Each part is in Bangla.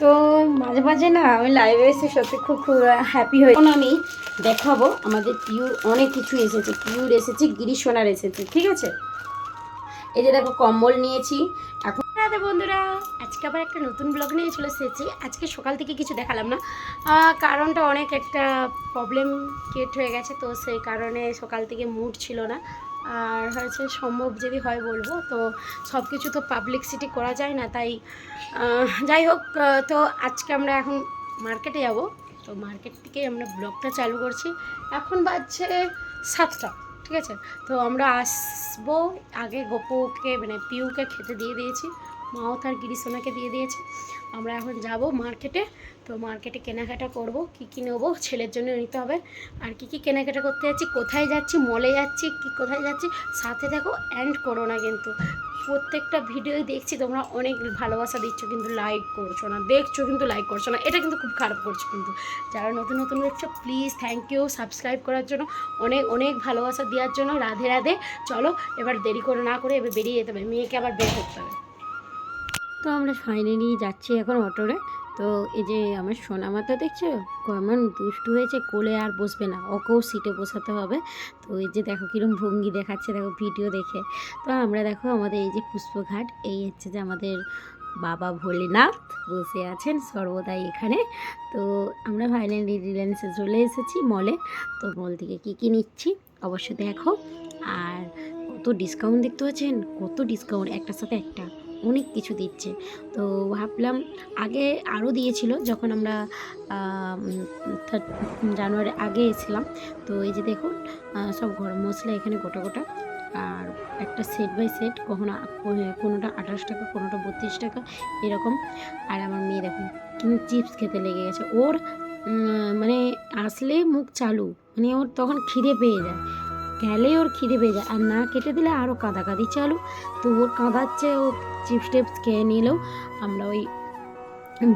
তো মাঝে মাঝে না আমি লাইভে এসে সত্যি খুব খুব হ্যাপি হই। এখন আমি দেখাবো আমাদের পিওর অনেক কিছু এসেছে। পিওর এসেছে গিরিশোনার এসেছে, ঠিক আছে? এই যে দেখো, কম্বল নিয়েছি। এখন রাধে বন্ধুরা, আজকে আবার একটা নতুন ব্লগ নিয়ে চলে এসেছি। আজকে সকাল থেকে কিছু দেখালাম না। কারণটা অনেক একটা প্রবলেম ক্রিয়েট হয়ে গেছে, তো সেই কারণে সকাল থেকে মুড ছিল না। আর হয়েছে সম্ভব যদি হয় বলব, তো সব কিছু তো পাবলিকসিটি করা যায় না, তাই যাই হোক তো আজকে আমরা এখন মার্কেটে যাব। তো মার্কেট থেকে আমরা ব্লগটা চালু করছি। এখন বাজছে সাতটা, ঠিক আছে? তো আমরা আসব, আগে গোপুকে মানে পিউকে খেতে দিয়ে দিয়েছি। মাও তার গিরিসোনাকে দিয়ে দিয়েছে। আমরা এখন যাব মার্কেটে। তো মার্কেটে কেনাকাটা করব, কি কি নেব ছেলের জন্য নিতে হবে। আর কি কি কেনাকাটা করতে যাচ্ছি, কোথায় যাচ্ছি মলে যাচ্ছি, কি কোথায় যাচ্ছি, সাথে দেখো অ্যান্ড করো না কিন্তু। প্রত্যেকটা ভিডিও দেখছি, তোমরা অনেক ভালোবাসা দিচ্ছ কিন্তু লাইক করছ না। দেখছ কিন্তু লাইক করছ না। এটা কিন্তু খুব খারাপ করছ কিন্তু। যারা নতুন নতুন দেখছ প্লিজ থ্যাংক ইউ সাবস্ক্রাইব করার জন্য। অনেক অনেক ভালোবাসা দেওয়ার জন্য। রাধে রাধে। চলো, এবার দেরি করে না করে এবার বেরিয়ে যেতে হবে। মেয়েকে আবার বের করতে হবে। তো আমরা ফাইনালি যাচ্ছি এখন অটোরে। তো এই যে আমার সোনা মাথা দেখছ? কেমন দুষ্টু হয়েছে, কোলে আর বসবে না। ওকেও সিটে বসাতে হবে। তো এই যে দেখো কীরকম ভঙ্গি দেখাচ্ছে, দেখো ভিডিও দেখে। তো আমরা দেখো আমাদের এই যে পুষ্পঘাট, এই হচ্ছে যে আমাদের বাবা ভোলেনাথ বসে আছেন সর্বদাই এখানে। তো আমরা ফাইনালি রিলায়েন্সে চলে এসেছি মলে তো মল থেকে কী কী নিচ্ছি অবশ্যই দেখো। আর কত ডিসকাউন্ট দেখতে পাচ্ছেন? কত ডিসকাউন্ট একটার সাথে একটা। অনেক কিছু দিচ্ছে। তো ভাবলাম আগে আরও দিয়েছিল যখন আমরা জানুয়ারি আগে এসেছিলাম। তো এই যে দেখুন সব গরম মশলা এখানে গোটা গোটা। আর একটা সেট বাই সেট কখনো কোনোটা আঠাশ টাকা, কোনোটা বত্রিশ টাকা, এরকম। আর আমার মেয়ে দেখুন, কিন্তু চিপস খেতে লেগে গেছে। ওর মানে আসলে মুখ চালু মানে ওর তখন খিদে পেয়ে যায়। গেলে ওর খিদে পেয়ে যায়। আর না কেটে দিলে আরও কাঁদাকাঁদি চালু। তো ওর কাঁদাচ্ছে, ও চিপস টিপস খেয়ে নিলেও আমরা ওই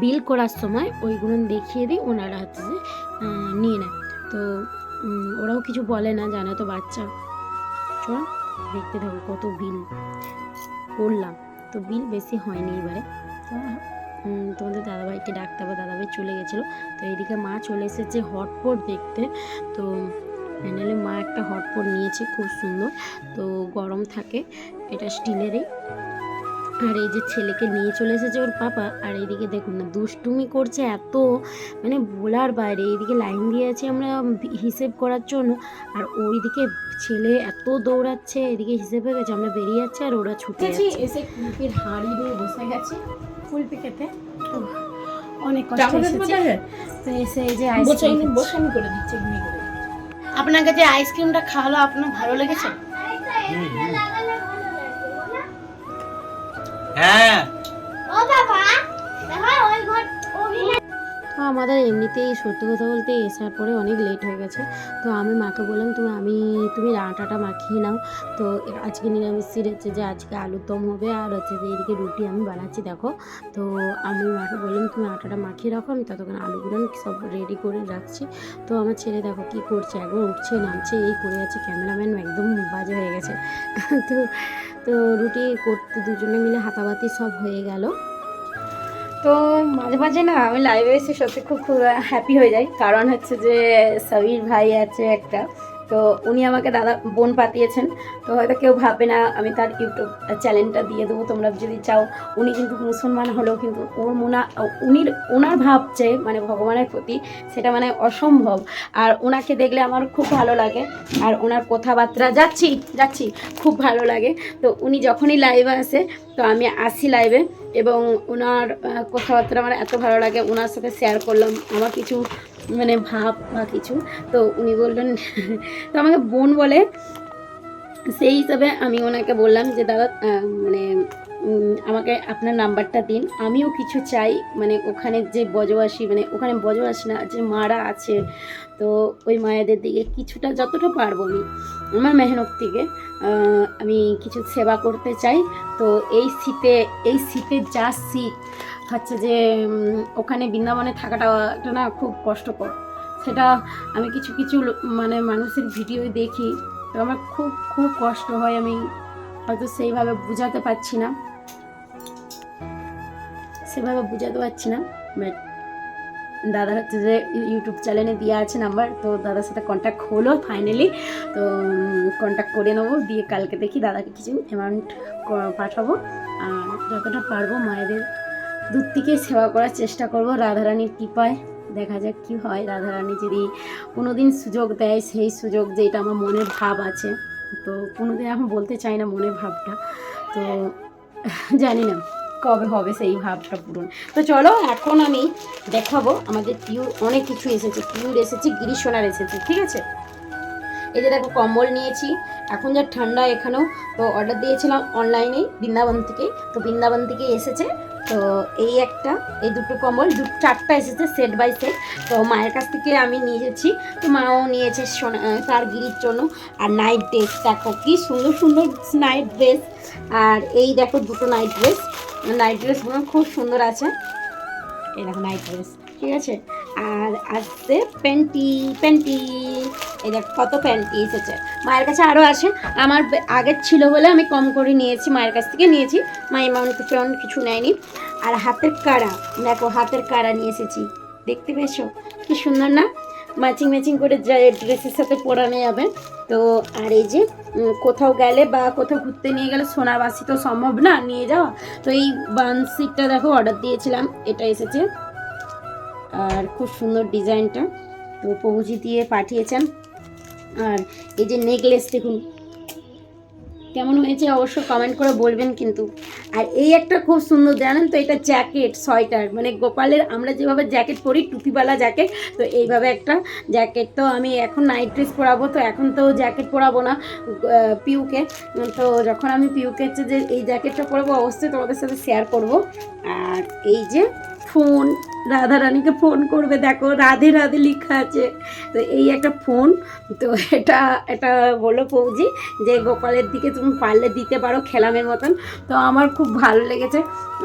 বিল করার সময় ওইগুলো দেখিয়ে দিই, ওনারা হচ্ছে যে নিয়ে নেয়। তো ওরাও কিছু বলে না, জানে তো বাচ্চা। চল, দেখতে থাকো কত বিল করলাম। তো বিল বেশি হয়নি এবারে। তোমাদের দাদাভাইকে ডাকতে হবে, দাদাভাই চলে গেছিল। তো এইদিকে মা চলে এসেছে হটপট দেখতে। তো ফাইনালি মা একটা হটপট নিয়েছে খুব সুন্দর। তো গরম থাকে এটা স্টিলেরই। আর এই যে ছেলেকে নিয়ে চলে এসেছে ওর পাপা আর এইদিকে দেখুন না দুষ্টুমি করছে এত মানে বলার বাইরে। এইদিকে লাইন দিয়ে আছে আমরা হিসেব করার জন্য আর ওইদিকে ছেলে এত দৌড়াচ্ছে এদিকে হিসেব হয়ে গেছে আমরা বেরিয়ে যাচ্ছি আর ওরা ছুটে যাচ্ছে। এসে কুলপির হাঁড়ি নিয়ে বসে গেছে কুলপি খেতে। অনেক কষ্ট এসেছে। তো এসে এই যে আইসক্রিম বসানি করে দিচ্ছে আপনাকে যে আইসক্রিমটা খাওয়ালো আপনার ভালো লেগেছে? হ্যাঁ। আমাদের এমনিতেই সত্যি কথা বলতে এসার পরে অনেক লেট হয়ে গেছে। তো আমি মাকে বললাম, তুমি, আমি, তুমি আটাটা মাখিয়ে নাও। তো আজকে নিরামিষের হচ্ছে যে আজকে আলুর দম হবে আর হচ্ছে যে এদিকে রুটি আমি বানাচ্ছি, দেখো। তো আমি মাকে বললাম, তুমি আটাটা মাখিয়ে রাখো, আমি ততক্ষণ আলুগুলো সব রেডি করে রাখছি। তো আমার ছেলে দেখো কী করছে একবার উঠছে, নামছে, এই করে যাচ্ছে ক্যামেরাম্যান একদম বাজে হয়ে গেছে। তো তো রুটি করতে দুজনে মিলে হাতাবাতি সব হয়ে গেল। তো মাঝে মাঝে না আমি লাইভে এসে সত্যি খুব খুব হ্যাপি হয়ে যাই। কারণ হচ্ছে যে সাবির ভাই আছে একটা। তো উনি আমাকে দাদা, বোন পাতিয়েছেন তো হয়তো কেউ ভাববে না, আমি তার ইউটিউব চ্যানেলটা দিয়ে দেবো, তোমরা যদি চাও। উনি কিন্তু মুসলমান হলেও কিন্তু ওর মোনা, উনির ওনার ভাব ভাবছে মানে ভগবানের প্রতি, সেটা মানে অসম্ভব। আর ওনাকে দেখলে আমার খুব ভালো লাগে। আর ওনার কথাবার্তা, যাচ্ছি যাচ্ছি, খুব ভালো লাগে। তো উনি যখনই লাইভে আসে, তো আমি আসি লাইভে এবং ওনার কথাবার্তা আমার এত ভালো লাগে। ওনার সাথে শেয়ার করলাম। আমার কিছু মানে ভাব বা কিছু। তো উনি বললেন, তো আমাকে বোন বলে, সেই হিসাবে আমি ওনাকে বললাম যে, দাদা মানে আমাকে আপনার নাম্বারটা দিন। আমিও কিছু চাই মানে ওখানে যে বজবাসী মানে ওখানে বজবাসী না, যে মারা আছে, তো ওই মায়েদের দিকে কিছুটা যতটা পারব আমি। আমার মেহনত থেকে আমি কিছু সেবা করতে চাই। তো এই শীতে এই শীতে যা শীত হচ্ছে যে ওখানে বৃন্দাবনে থাকাটা একটা না খুব কষ্টকর। সেটা আমি কিছু কিছু মানে মানুষের ভিডিও দেখি, তো আমার খুব খুব কষ্ট হয় আমি হয়তো সেইভাবে বোঝাতে পারছি না। সেভাবে বোঝাতে পারছি না বাট দাদা হচ্ছে যে, ইউটিউব চ্যানেলে দেওয়া আছে নাম্বার, তো দাদার সাথে কন্ট্যাক্ট হলো ফাইনালি তো কন্ট্যাক্ট করে নেব, দিয়ে কালকে দেখি দাদাকে কিছু অ্যামাউন্ট পাঠাবো, আর যতটা পারব মায়েদের দূর থেকে সেবা করার চেষ্টা করব রাধারানীর কৃপায়। দেখা যাক কি হয়। রাধারানী যদি কোনোদিন সুযোগ দেয়, সেই সুযোগ যেটা আমার মনের ভাব আছে। তো কোনোদিন এখন বলতে চাই না মনের ভাবটা। তো জানি না কবে হবে সেই ভাবটা পূরণ। তো চলো এখন আমি দেখাবো। আমাদের পিউর অনেক কিছু এসেছে। পিউর এসেছে গিরিশোনার এসেছে। ঠিক আছে? এই যে দেখো কম্বল নিয়েছি। এখন যা ঠান্ডা এখানেও, তো অর্ডার দিয়েছিলাম অনলাইনে বৃন্দাবন থেকে। তো বৃন্দাবন থেকে এসেছে। তো এই একটা, এই দুটো কম্বল, দু, চারটা এসেছে সেট বাই সেট তো মায়ের কাছ থেকে আমি নিয়েছি। তো মাও নিয়েছে তার গিরির জন্য। আর নাইট ড্রেস দেখো কি সুন্দর সুন্দর নাইট ড্রেস আর এই দেখো দুটো নাইট ড্রেস নাইট ড্রেসগুলো খুব সুন্দর আছে। এই দেখো নাইট ড্রেস ঠিক আছে? আর আসছে প্যান্টি প্যান্টি। এই দেখ কত প্যান্টি এসেছে। মায়ের কাছে আরও আসে। আমার আগের ছিল বলে আমি কম করে নিয়েছি, মায়ের কাছ থেকে নিয়েছি। মা এমাউন্ট ফেমাউন্ট কিছু নেয়নি। আর হাতের কাড়া, দেখো হাতের কাড়া নিয়ে এসেছি। দেখতে পেয়েছ? কি সুন্দর না? ম্যাচিং ম্যাচিং করে ড্রেসের সাথে পরানো যাবে। তো আর এই যে কোথাও গেলে বা কোথাও ঘুরতে নিয়ে গেলে সোনার বাসি তো সম্ভব না নিয়ে যাওয়া। তো এই বানসিকটা দেখো অর্ডার দিয়েছিলাম, এটা এসেছে। আর খুব সুন্দর ডিজাইনটা তো পৌঁছি দিয়ে পাঠিয়েছেন। আর এই যে নেকলেস দেখুন, কেমন হয়েছে অবশ্য কমেন্ট করে বলবেন কিন্তু। আর এই একটা খুব সুন্দর, জানেন তো এটা জ্যাকেট সোয়েটার মানে গোপালের আমরা যেভাবে জ্যাকেট পরি, টুপিওয়ালা জ্যাকেট তো এইভাবে একটা জ্যাকেট তো আমি এখন নাইট ড্রেস পরাবো, তো এখন তো জ্যাকেট পরাবো না পিউকে। তো যখন আমি পিউকে হচ্ছে যে এই জ্যাকেটটা পরবো, অবশ্যই তোমাদের সাথে শেয়ার করব। আর এই যে ফোন রাধা রানীকে ফোন করবে, দেখো রাধে রাধে লেখা আছে। তো এই একটা ফোন, তো এটা এটা বলো পৌজি যে গোপালের দিকে তুমি পারলে দিতে পারো খেলামের মতন। তো আমার খুব ভালো লেগেছে।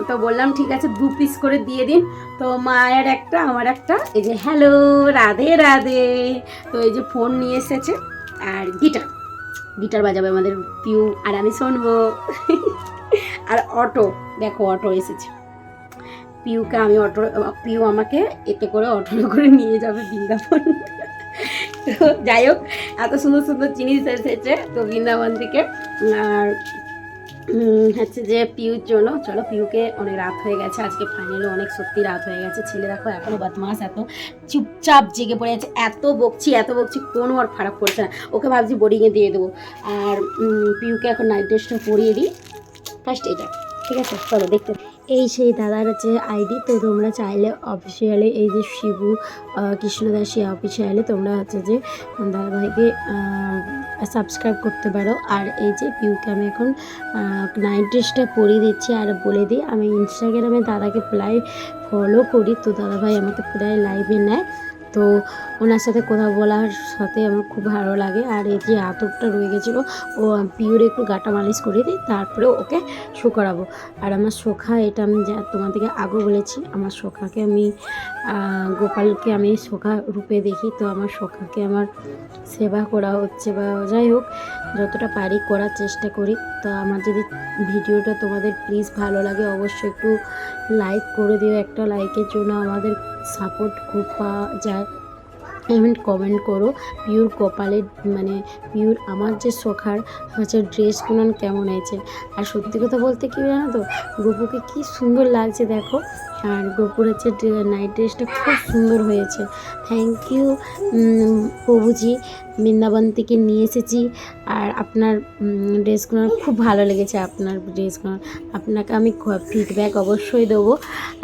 তো বললাম, ঠিক আছে, দু পিস করে দিয়ে দিন। তো মায়ের একটা, আমার একটা। এই যে হ্যালো রাধে রাধে। তো এই যে ফোন নিয়ে এসেছে, আর গিটার। গিটার বাজাবে আমাদের পিউ, আর আমি শুনব। আর অটো, দেখো অটো এসেছে। পিউকে আমি অটো, পিউ আমাকে এতে করে অটোতে করে নিয়ে যাবে বৃন্দাবন। তো যাই হোক, এত সুন্দর সুন্দর জিনিস এসেছে তো বৃন্দাবন থেকে। আর হচ্ছে যে পিউর জন্য, চলো পিউকে অনেক রাত হয়ে গেছে, আজকে ফাইনালি অনেক সত্যি রাত হয়ে গেছে। ছেলে দেখো এখনও বদমাস, এত চুপচাপ জেগে পড়ে আছে, এত বকছি এত বকছি, কোনো আর খারাপ করছে না। ওকে ভাবছি বোর্ডিংয়ে দিয়ে দেবো। আর পিউকে এখন নাইট ড্রেসটা পরিয়ে দিই। ফার্স্ট এটা, ঠিক আছে? চলো দেখতে এই সেই দাদার হচ্ছে আইডি, তো তোমরা চাইলে অফিসিয়ালি এই যে শিবু কৃষ্ণদাস অফিসিয়ালি তোমরা হচ্ছে যে দাদাভাইকে সাবস্ক্রাইব করতে পারো। আর এই যে পিউকে আমি এখন নাইট ড্রেসটা পরিয়ে দিচ্ছি আর বলে দিই, আমি ইনস্টাগ্রামে দাদাকে প্রায় ফলো করি। তো দাদাভাই আমাকে প্রায় লাইভে নেয়। তো ওনার সাথে কথা বলার সাথে আমার খুব ভালো লাগে। আর এই যে আতরটা রয়ে গেছিল, ও পিওর একটু গাটা মালিশ করে দিই, তারপরে ওকে শো করাবো আর আমার শোখা, এটা আমি যা তোমাদেরকে আগে বলেছি, আমার শোখাকে আমি গোপালকে আমি সোখা রূপে দেখি। তো আমার শোখাকে আমার সেবা করা হচ্ছে বা যাই হোক, যতটা পারি করার চেষ্টা করি। তো আমার যদি ভিডিওটা তোমাদের প্লিজ ভালো লাগে, অবশ্যই একটু লাইক করে দিও। একটা লাইকের জন্য আমাদের সাপোর্ট খুব পাওয়া যায়। এবং কমেন্ট করো। পিওর কপালের মানে পিওর আমার যে শোখার হচ্ছে ড্রেসগুলো কেমন হয়েছে। আর সত্যি কথা বলতে কি জানো তো, গপুকে কি সুন্দর লাগছে দেখো। আর গপুর হচ্ছে নাইট ড্রেসটা খুব সুন্দর হয়েছে। থ্যাংক ইউ প্রভুজি, বৃন্দাবন থেকে নিয়ে এসেছি। আর আপনার ড্রেসগুলো খুব ভালো লেগেছে আপনার ড্রেসগুলো আপনাকে আমি ফিডব্যাক অবশ্যই দেবো।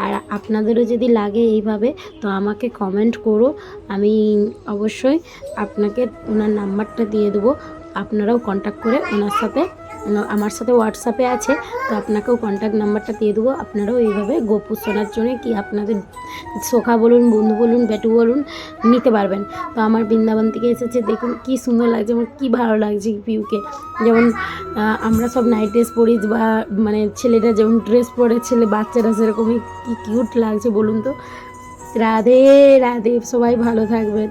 আর আপনাদেরও যদি লাগে এইভাবে, তো আমাকে কমেন্ট করো। আমি অবশ্যই আপনাকে ওনার নাম্বারটা দিয়ে দেবো। আপনারাও কন্ট্যাক্ট করে ওনার সাথে আমার সাথে হোয়াটসঅ্যাপে আছে। তো আপনাকেও কন্ট্যাক্ট নাম্বারটা দিয়ে দেবো। আপনারাও এইভাবে গোপু শোনার জন্য কি আপনাদের সোখা বলুন, বন্ধু বলুন বেটু বলুন, নিতে পারবেন। তো আমার বৃন্দাবন থেকে এসেছে, দেখুন কি সুন্দর লাগছে, আমার কী ভালো লাগছে পিউকে যেমন আমরা সব নাইট ড্রেস পরি বা মানে ছেলেরা যেমন ড্রেস পরে, ছেলে বাচ্চারা সেরকমই কি কিউট লাগছে বলুন তো। রাধে রাধে সবাই ভালো থাকবেন।